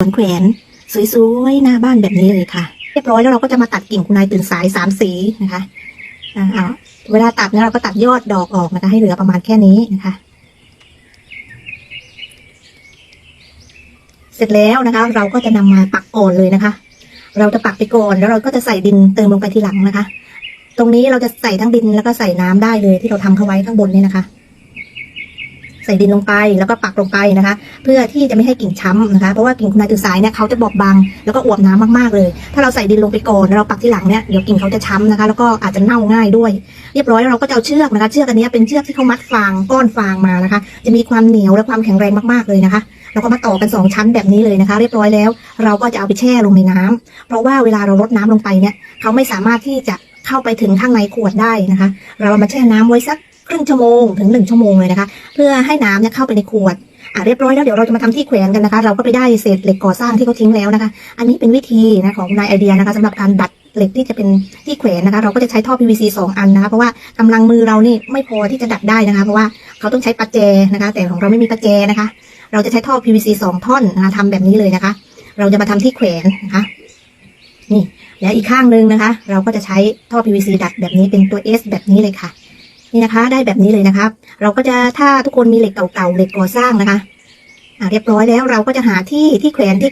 ขนแขวนสวยๆหน้าบ้านแบบนี้เลยค่ะ เรียบร้อยแล้วเราก็จะมาตัดกิ่งคุณนายตื่นสายสามสีนะคะอ่าเวลาตัดเนี่ยเราก็ตัดยอดดอกออกนะคะ ให้เหลือประมาณแค่นี้นะคะ เสร็จแล้วนะคะ เราก็จะนำมาปักก่อนเลยนะคะ เราจะปักไปก่อนแล้วเราก็จะใส่ดินเติมลงไปทีหลังนะคะ ตรงนี้เราจะใส่ทั้งดินแล้วก็ใส่น้ำได้เลยที่เราทำเข้าไว้ข้างบนนี่นะคะ ส่ดินลงไปแล้วก็ปักลงไปนะคะ เพื่อที่จะไม่ให้กิ่งช้ำนะคะเพราะว่ากิ่งคุณนายตื่นสายเนี่ยเขาจะบอบบางแล้วก็อวบน้ำมากๆเลย ถ้าเราใส่ดินลงไปก่อนแล้วเราปักที่หลังเนี่ยเดี๋ยวกิ่งเขาจะช้ำนะคะ แล้วก็อาจจะเน่าง่ายด้วย เรียบร้อยแล้วเราก็จะเอาเชือกนะคะ เชือกอันนี้เป็นเชือกที่เขามัดฟางก้อนฟางมานะคะ จะมีความเหนียวและความแข็งแรงมากๆเลยนะคะแล้วก็มาต่อกันสองชั้นแบบนี้เลยนะคะ เรียบร้อยแล้ว เราก็จะเอาไปแช่ลงในน้ำเพราะว่าเวลาเราลดน้ำลงไปเนี่ยเขาไม่สามารถที่จะเข้าไปถึงข้างในขวดได้นะคะ เราเอามาแช่น้ำไว้สัก ครึ่งชั่วโมงถึงหนึ่งชั่วโมงเลยนะคะ เพื่อให้น้ำเนี่ยเข้าไปในขวดอะเรียบร้อยแล้วเดี๋ยวเราจะมาทำที่แขวนกันนะคะ เราก็ไปได้เศษเหล็กก่อสร้างที่เขาทิ้งแล้วนะคะ อันนี้เป็นวิธีนะของนายไอเดียนะคะสำหรับการดัดเหล็กที่จะเป็นที่แขวนนะคะ เราก็จะใช้ท่อ PVC สองอันนะคะ เพราะว่ากำลังมือเรานี่ไม่พอที่จะดัดได้นะคะ เพราะว่าเขาต้องใช้ปัจแจนะคะ แต่ของเราไม่มีปัจแจนะคะ เราจะใช้ท่อ PVC สองท่อนนะคะทำแบบนี้เลยนะคะ เราจะมาทำที่แขวนนะคะนี่ แล้วอีกข้างหนึ่งนะคะ เราก็จะใช้ท่อ PVC ดัดแบบนี้เป็นตัว S แบบนี้เลยค่ะ นี่นะคะ ได้แบบนี้เลยนะครับ เราก็จะถ้าทุกคนมีเหล็กเก่าๆเหล็กก่อสร้างนะคะเรียบร้อยแล้วเราก็จะหาที่ที่แขวนที่